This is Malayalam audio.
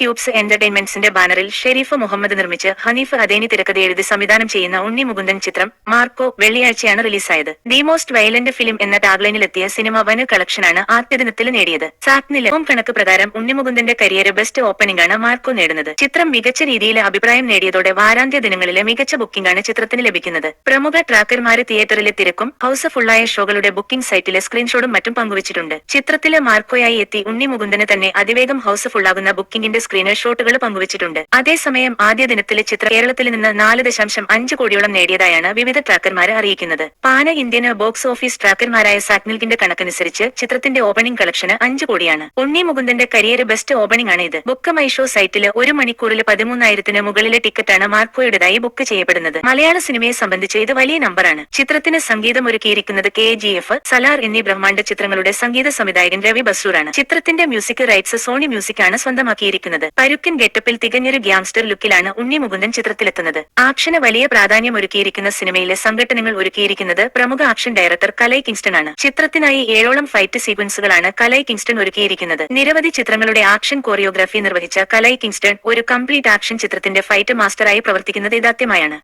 ക്യൂബ്സ് എന്റർടൈൻമെന്റ്സിന്റെ ബാനറിൽ ഷെരീഫ് മുഹമ്മദ് നിർമ്മിച്ച് ഹനീഫ് അദേനി തിരക്കഥ എഴുതി സംവിധാനം ചെയ്യുന്ന ഉണ്ണി മുകുന്ദൻ ചിത്രം മാർക്കോ വെള്ളിയാഴ്ചയാണ് റിലീസായത്. ദി മോസ്റ്റ് വയലന്റ് ഫിലിം എന്ന ടാഗ്ലൈനിലെത്തിയ സിനിമ വന് കളക്ഷനാണ് ആദ്യ ദിനത്തിൽ നേടിയത്. സാറ്റ്നിലെ ഹോം കണക്ക് പ്രകാരം ഉണ്ണി മുകുന്ദന്റെ കരിയർ ബെസ്റ്റ് ഓപ്പണിംഗ് ആണ് മാർക്കോ നേടുന്നത്. ചിത്രം മികച്ച രീതിയിൽ അഭിപ്രായം നേടിയതോടെ വാരാന്ത്യ ദിനങ്ങളിലെ മികച്ച ബുക്കിംഗ് ആണ് ചിത്രത്തിന് ലഭിക്കുന്നത്. പ്രമുഖ ട്രാക്കർമാരെ തിയേറ്ററിലെ തിരക്കും ഹൗസ് ഫുള്ളായ ഷോകളുടെ ബുക്കിംഗ് സൈറ്റിലെ സ്ക്രീൻഷോട്ടും മറ്റും പങ്കുവച്ചിട്ടുണ്ട്. ചിത്രത്തിലെ മാർക്കോയായി എത്തി ഉണ്ണി മുകുന്ദന് തന്നെ അതിവേഗം ഹൗസ് ഫുള്ളാകുന്ന ബുക്കിംഗിന്റെ സ്ക്രീന് ഷോട്ടുകൾ പങ്കുവച്ചിട്ടുണ്ട്. അതേസമയം ആദ്യ ദിനത്തിലെ ചിത്രം കേരളത്തിൽ നിന്ന് നാല് ദശാംശം അഞ്ച് കോടിയോളം നേടിയതായാണ് വിവിധ ട്രാക്കർമാർ അറിയിക്കുന്നത്. പാന ഇന്ത്യന് ബോക്സ് ഓഫീസ് ട്രാക്കർമാരായ സാക്നിൽഗിന്റെ കണക്കനുസരിച്ച് ചിത്രത്തിന്റെ ഓപ്പണിംഗ് കളക്ഷന് അഞ്ച് കോടിയാണ്. ഉണ്ണി മുകുന്ദന്റെ കരിയർ ബെസ്റ്റ് ഓപ്പണിംഗ് ആണ് ഇത്. ബുക്ക് മൈഷോ സൈറ്റിൽ ഒരു മണിക്കൂറിൽ പതിമൂന്നായിരത്തിന് മുകളിലെ ടിക്കറ്റാണ് മാർക്കോയുടേതായി ബുക്ക് ചെയ്യപ്പെടുന്നത്. മലയാള സിനിമയെ സംബന്ധിച്ച് ഇത് വലിയ നമ്പറാണ് ചിത്രത്തിന് സംഗീതം ഒരുക്കിയിരിക്കുന്നത് കെ ജി എഫ് സലാർ എന്നീ ബ്രഹ്മാണ്ഡ ചിത്രങ്ങളുടെ സംഗീത സംവിധായകൻ രവി ബസൂറാണ്. ചിത്രത്തിന്റെ മ്യൂസിക് റൈറ്റ്സ് സോണി മ്യൂസിക് ആണ് സ്വന്തമാക്കിയിരിക്കുന്നത്. പരുക്കൻ ഗെറ്റപ്പിൽ തികഞ്ഞൊരു ഗ്യാങ്സ്റ്റർ ലുക്കിലാണ് ഉണ്ണി മുകുന്ദൻ ചിത്രത്തിലെത്തുന്നത്. ആക്ഷന് വലിയ പ്രാധാന്യം ഒരുക്കിയിരിക്കുന്ന സിനിമയിലെ സംഘടനകൾ ഒരുക്കിയിരിക്കുന്നത് പ്രമുഖ ആക്ഷൻ ഡയറക്ടർ കലൈ കിങ്സ്റ്റൺ ആണ്. ചിത്രത്തിനായി ഏഴോളം ഫൈറ്റ് സീക്വൻസുകളാണ് കലൈ കിങ്സ്റ്റൺ ഒരുക്കിയിരിക്കുന്നത്. നിരവധി ചിത്രങ്ങളുടെ ആക്ഷൻ കോറിയോഗ്രാഫി നിർവഹിച്ച കലൈ കിങ്സ്റ്റൺ ഒരു കംപ്ലീറ്റ് ആക്ഷൻ ചിത്രത്തിന്റെ ഫൈറ്റ് മാസ്റ്ററായി പ്രവർത്തിക്കുന്നത് ഇതാദ്യമായാണ്